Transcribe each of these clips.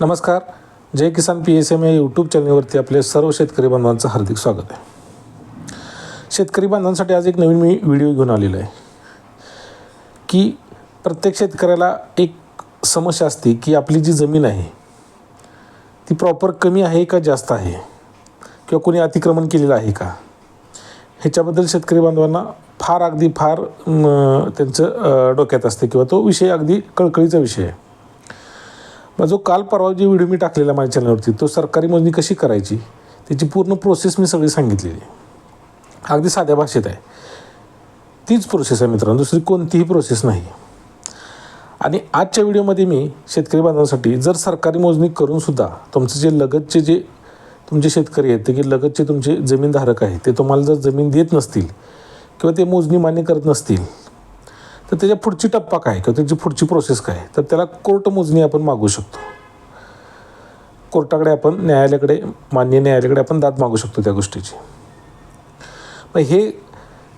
नमस्कार. जय किसान पी एस एम या यूट्यूब चॅनलवरती आपले सर्व शेतकरी बांधवांचं हार्दिक स्वागत आहे. शेतकरी बांधवांसाठी आज एक नवीन मी व्हिडिओ घेऊन आलेलो आहे. की प्रत्येक शेतकऱ्याला एक समस्या असते की आपली जी जमीन आहे ती प्रॉपर कमी आहे का जास्त आहे? किंवा कोणी अतिक्रमण केलेलं आहे का? ह्याच्याबद्दल शेतकरी बांधवांना फार अगदी फार त्यांचं डोक्यात असते किंवा तो विषय अगदी कळकळीचा विषय आहे. जो काल परवा जी व्हिडिओ मी टाकलेला माझ्या चॅनलवरती तो सरकारी मोजणी कशी करायची? त्याची पूर्ण प्रोसेस मी सगळी सांगितलेली अगदी साध्या भाषेत आहे. तीच प्रोसेस आहे मित्रांनो दुसरी कोणतीही प्रोसेस नाही. आणि आजच्या व्हिडिओमध्ये मी शेतकरी बांधवांसाठी जर सरकारी मोजणी करूनसुद्धा तुमचं जे लगतचे जे तुमचे शेतकरी आहेत ते की लगतचे तुमचे जमीनधारक आहेत ते तुम्हाला जर जमीन देत नसतील किंवा ते मोजणी मान्य करत नसतील तर त्याच्या पुढची टप्पा काय? किंवा त्याची पुढची प्रोसेस काय? तर त्याला कोर्ट मोजणी आपण मागू शकतो. कोर्टाकडे आपण न्यायालयाकडे मान्य न्यायालयाकडे आपण दाद मागू शकतो त्या गोष्टीची. मग हे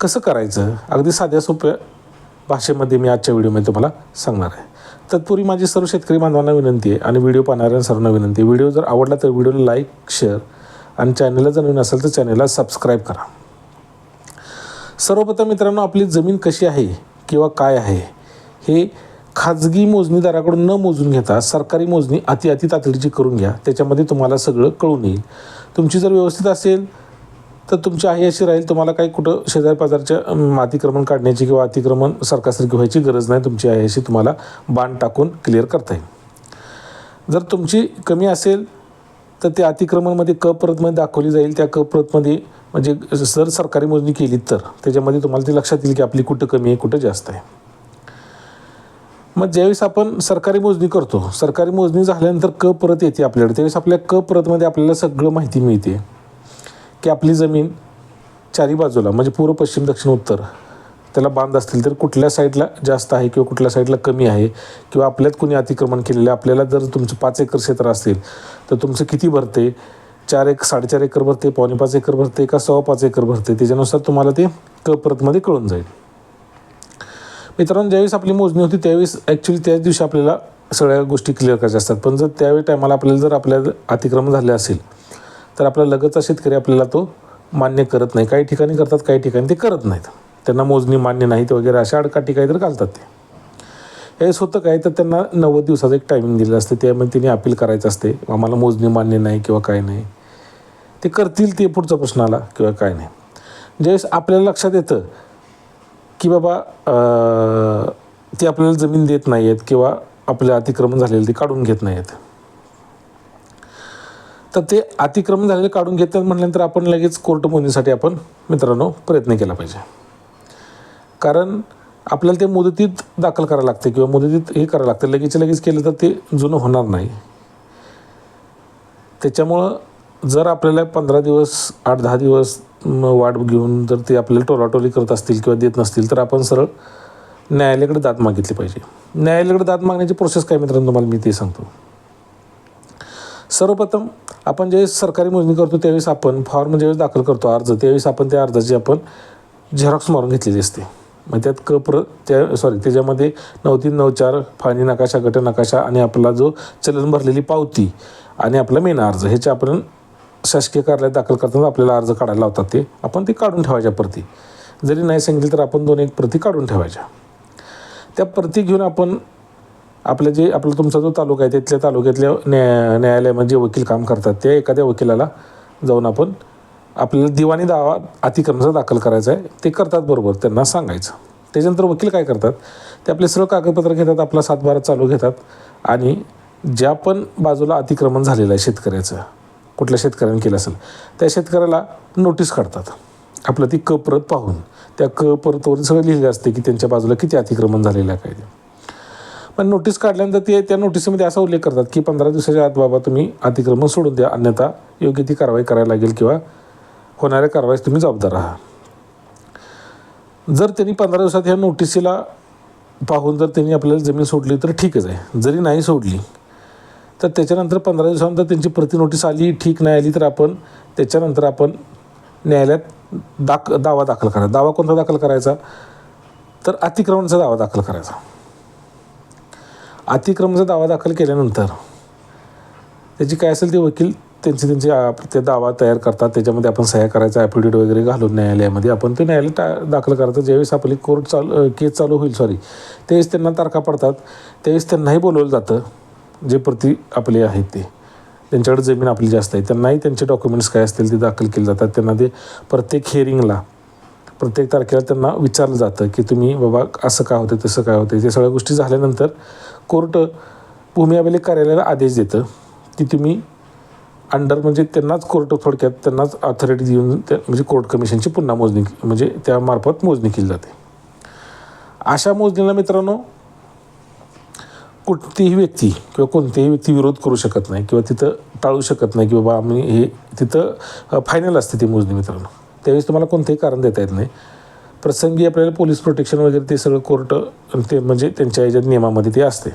कसं करायचं? अगदी साध्या सोप्या भाषेमध्ये मी आजच्या व्हिडिओमध्ये तुम्हाला सांगणार आहे. तत्पूर्वी माझी सर्व शेतकरी बांधवांना विनंती आहे आणि व्हिडिओ पाहणाऱ्या सर्वांना विनंती आहे. व्हिडिओ जर आवडला तर व्हिडिओला लाईक शेअर आणि चॅनलला जर नवीन असेल तर चॅनलला सबस्क्राईब करा. सर्वप्रथम मित्रांनो आपली जमीन कशी आहे? किंवा काय आहे हे खाजगी मोजणीदाराकडून न मोजून घेता सरकारी मोजणी अति अति तातडीची करून घ्या. त्याच्यामध्ये तुम्हाला सगळं कळून येईल. तुमची जर व्यवस्थित असेल तर तुमची आहे अशी राहील तुम्हाला काही कुठं शेजारी पाजारच्या अतिक्रमण काढण्याची किंवा अतिक्रमण सरकारसारखी व्हायची गरज नाही. तुमची आहे अशी तुम्हाला बाण टाकून क्लिअर करता येईल. जर तुमची कमी असेल तर त्या अतिक्रमणमध्ये क प्रतमध्ये दाखवली जाईल. त्या क प्रतमध्ये म्हणजे जर सरकारी मोजणी केली तर त्याच्यामध्ये तुम्हाला ते लक्षात येईल की आपली कुठं कमी आहे कुठं जास्त आहे. मग ज्यावेळेस आपण सरकारी मोजणी करतो सरकारी मोजणी झाल्यानंतर क परत येते आपल्याकडे. त्यावेळेस आपल्या क परतमध्ये आपल्याला सगळं माहिती मिळते की आपली जमीन चारी बाजूला म्हणजे पूर्व पश्चिम दक्षिण उत्तर त्याला बांध असतील तर कुठल्या साईडला जास्त आहे किंवा कुठल्या साईडला कमी आहे किंवा आपल्यात कुणी अतिक्रमण केलेलं आहे आपल्याला जर तुमचं पाच एकर क्षेत्र असेल तर तुमचं किती भरते चार एक साडेचार एकर भरते पावणे पाच एकर भरते का सव्वा पाच एकर भरते त्याच्यानुसार तुम्हाला ते क परतमध्ये कळून जाईल. मित्रांनो ज्यावेळेस आपली मोजणी होती त्यावेळेस ॲक्च्युली त्याच दिवशी आपल्याला सगळ्या गोष्टी क्लिअर करायच्या असतात. पण जर त्यावेळी टायमाला आपल्याला जर आपल्या अतिक्रमण झाले असेल तर आपला लगतचा शेतकरी आपल्याला तो मान्य करत नाही. काही ठिकाणी करतात काही ठिकाणी ते करत नाहीत. त्यांना मोजणी मान्य नाहीत वगैरे अशा अडकाठी काहीतरी घालतात ते. यावेळेस होतं काय? तर त्यांना नव्वद दिवसाचं एक टायमिंग दिलेलं असते. त्यामध्ये त्यांनी अपील करायचं असते. आम्हाला मोजणी मान्य नाही किंवा काय नाही. ते करतील ते पुढचा प्रश्न आला किंवा काय नाही. ज्यावेळेस आपल्याला लक्षात येतं की बाबा ते आपल्याला जमीन देत नाही आहेत किंवा आपलं अतिक्रमण झालेलं ते काढून घेत नाही आहेत तर ते अतिक्रमण झालेलं काढून घेतात म्हटल्यानंतर आपण लगेच कोर्ट मोजणीसाठी आपण मित्रांनो प्रयत्न केला पाहिजे. कारण आपल्याला ते मुदतीत दाखल करावं लागते किंवा मुदतीत हे करावं लागतं. लगेच लगेच केलं तर ते जुनं होणार नाही. त्याच्यामुळं जर आपल्याला पंधरा दिवस आठ दहा दिवस वाट घेऊन जर ते आपल्याला टोलाटोली करत असतील किंवा देत नसतील तर आपण सरळ न्यायालयाकडे दाद मागितली पाहिजे. न्यायालयाकडे दाद मागण्याची प्रोसेस काय मित्रांनो तुम्हाला मी ते सांगतो. सर्वप्रथम आपण ज्यावेळेस सरकारी मोजणी करतो त्यावेळेस आपण फॉर्म ज्यावेळेस दाखल करतो अर्ज त्यावेळेस आपण त्या अर्जाची आपण झेरॉक्स मारून घेतलेली असते. मग त्यात क प्र त्या सॉरी त्याच्यामध्ये नऊ तीन नऊ चार फाळणी नकाशा गट नकाशा आणि आपला जो चलन भरलेली पावती आणि आपला मेन अर्ज ह्याच्या आपण शासकीय कार्यालयात दाखल करताना आपल्याला अर्ज काढायला लावतात ते. आपण ते काढून ठेवायच्या प्रती. जरी नाही सांगितलं तर आपण दोन एक प्रती काढून ठेवायच्या. त्या प्रती घेऊन आपण आपलं जे आपला तुमचा जो तालुका आहे तिथल्या तालुक्यातल्या न्या न्यायालयामध्ये जे वकील काम करतात. त्या एखाद्या वकिलाला जाऊन आपण आपल्याला दिवाणी दावा अतिक्रमणाचा दाखल करायचा आहे ते करतात बरोबर त्यांना सांगायचं. त्याच्यानंतर वकील काय करतात? ते आपले सर्व कागदपत्र घेतात आपला सातबारा चालू घेतात आणि ज्या पण बाजूला अतिक्रमण झालेलं आहे शेतकऱ्याचं कुठल्या शेतकऱ्याने केलं असेल त्या शेतकऱ्याला नोटीस काढतात. आपलं ती क परत पाहून त्या क प्रतवर सगळं लिहिलेलं असते की त्यांच्या बाजूला किती अतिक्रमण झालेलं आहे काय ते. पण नोटीस काढल्यानंतर ते त्या नोटीसमध्ये असा उल्लेख करतात की पंधरा दिवसाच्या आत बाबा तुम्ही अतिक्रमण सोडून द्या अन्यथा योग्य ती कारवाई करायला लागेल किंवा होणाऱ्या कारवाईस तुम्ही जबाबदार आहात जर त्यांनी पंधरा दिवसात ह्या नोटिसीला पाहून जर त्यांनी आपल्याला जमीन सोडली तर ठीकच आहे. जरी नाही सोडली तर त्याच्यानंतर पंधरा दिवसानंतर त्यांची प्रति नोटीस आली ठीक नाही आली तर आपण त्याच्यानंतर आपण न्यायालयात दाख दावा दाखल करायचा दावा कोणता दाखल करायचा? तर अतिक्रमणाचा दावा दाखल करायचा. अतिक्रमणाचा दावा दाखल केल्यानंतर त्याची काय असेल ते वकील त्यांचे त्यांचे ते दावा तयार करतात. त्याच्यामध्ये आपण सह्या करायचा ॲफिडेविट वगैरे घालून न्यायालयामध्ये आपण ते न्यायालयात टा दाखल करायचं. ज्यावेळेस आपली कोर्ट चालू केस चालू होईल सॉरी त्यावेळेस त्यांना तारखा पडतात. त्यावेळेस त्यांनाही बोलवलं जातं जे प्रति आपले आहेत ते. त्यांच्याकडे जमीन आपली जास्त आहे. त्यांनाही त्यांचे डॉक्युमेंट्स काय असतील ते दाखल केले जातात. त्यांना ते प्रत्येक हिअरिंगला प्रत्येक तारखेला त्यांना विचारलं जातं की तुम्ही बाबा असं काय होतं तसं काय होतं ते सगळ्या गोष्टी झाल्यानंतर कोर्ट भूमी अभिलेख कार्यालयाला आदेश देतं की तुम्ही अंडर म्हणजे त्यांनाच कोर्ट थोडक्यात त्यांनाच ऑथॉरिटी देऊन त्या म्हणजे कोर्ट कमिशनची पुन्हा मोजणी म्हणजे त्यामार्फत मोजणी केली जाते. अशा मोजणीला मित्रांनो कोणतीही व्यक्ती किंवा कोणतीही व्यक्ती विरोध करू शकत नाही किंवा तिथं टाळू शकत नाही की बाबा आम्ही हे तिथं फायनल असते ती मोजणी मित्रांनो. त्यावेळेस तुम्हाला कोणतेही कारण देता येत नाही. प्रसंगी आपल्याला पोलीस प्रोटेक्शन वगैरे ते सगळं कोर्ट ते म्हणजे त्यांच्या याच्यात नियमामध्ये ते असते.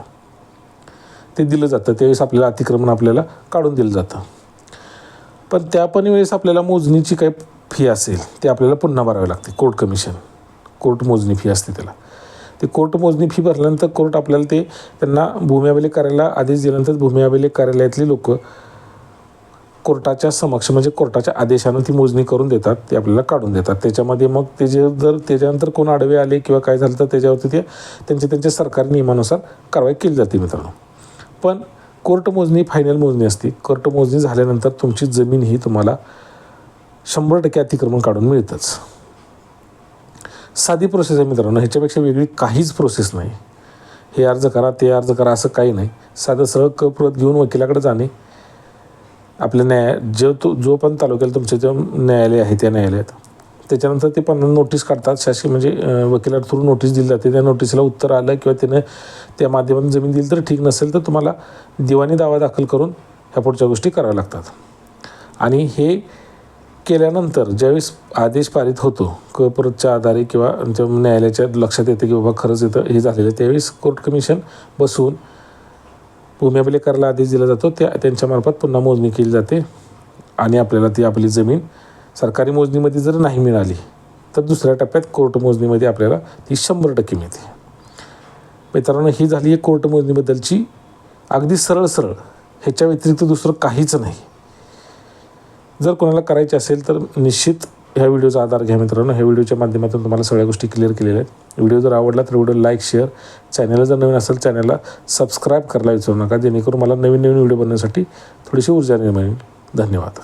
ते दिलं जातं. त्यावेळेस आपल्याला अतिक्रमण आपल्याला काढून दिलं जातं. पण त्या पण वेळेस आपल्याला मोजणीची काही फी असेल ते आपल्याला पुन्हा भरावी लागते कोर्ट कमिशन. कोर्ट मोजणी फी असते त्याला. ते कोर्ट मोजणी फी भरल्यानंतर कोर्ट आपल्याला ते त्यांना भूमी अभिलेख कार्यालयाला आदेश दिल्यानंतर भूमी अभिलेख कार्यालयातली लोक कोर्टाच्या समक्ष म्हणजे कोर्टाच्या आदेशानं ती मोजणी करून देतात ते आपल्याला काढून देतात. त्याच्यामध्ये मग ते जे जर त्याच्यानंतर कोण आडवे आले किंवा काय झालं तर त्याच्यावरती ते त्यांच्या त्यांच्या सरकारी नियमानुसार कारवाई केली जाते मित्रांनो. पण कोर्ट मोजणी फायनल मोजणी असते. कोर्ट मोजणी झाल्यानंतर तुमची जमीन ही तुम्हाला शंभर टक्के अतिक्रमण काढून मिळतंच. साधी प्रोसेस आहे मित्रांनो. ह्याच्यापेक्षा वेगळी काहीच प्रोसेस नाही. हे अर्ज करा ते अर्ज करा असं काही नाही. साधं सरळ क प्रत घेऊन वकिलाकडे जाणे. आपल्या न्याय जो तो जो पण तालुक्याला तुमच्या जे न्यायालय आहे त्या न्यायालयात. त्याच्यानंतर ते पण नोटीस काढतात. शासकीय म्हणजे अं, वकिला थ्रू नोटीस दिली जाते. त्या नोटीसला उत्तर आलं किंवा त्याने त्या माध्यमातून जमीन दिली तर ठीक नसेल तर तुम्हाला दिवाणी दावा दाखल करून ह्या पुढच्या गोष्टी कराव्या लागतात. आणि हे केल्यानंतर ज्यावेळेस आदेश पारित होतो क परतच्या आधारे किंवा त्या न्यायालयाच्या लक्षात येतं की बाबा खरंच येतं हे झालेलं त्यावेळेस कोर्ट कमिशन बसून भूमी करायला आदेश दिला जातो. त्या त्यांच्यामार्फत पुन्हा मोजणी केली जाते. आणि आपल्याला ती आपली जमीन सरकारी मोजणीमध्ये जर नाही मिळाली तर दुसऱ्या टप्प्यात कोर्ट मोजणीमध्ये आपल्याला ती शंभर टक्के मिळते. मित्रांनो ही झाली आहे कोर्ट मोजणीबद्दलची अगदी सरळ सरळ ह्याच्या व्यतिरिक्त दुसरं काहीच नाही. जर कोणाला करायचे असेल तर निश्चित ह्या व्हिडिओचा आधार घ्या मित्रांनो. ह्या व्हिडिओच्या माध्यमातून तुम्हाला सगळ्या गोष्टी क्लिअर केलेल्या आहेत. व्हिडिओ जर आवडला तर व्हिडिओ लाईक शेअर. चॅनलला जर नवीन असेल चॅनलला सबस्क्राईब करायला विसरू नका. जेणेकरून मला नवीन नवीन व्हिडिओ बनवण्यासाठी थोडीशी ऊर्जा निर्माण होईल. धन्यवाद.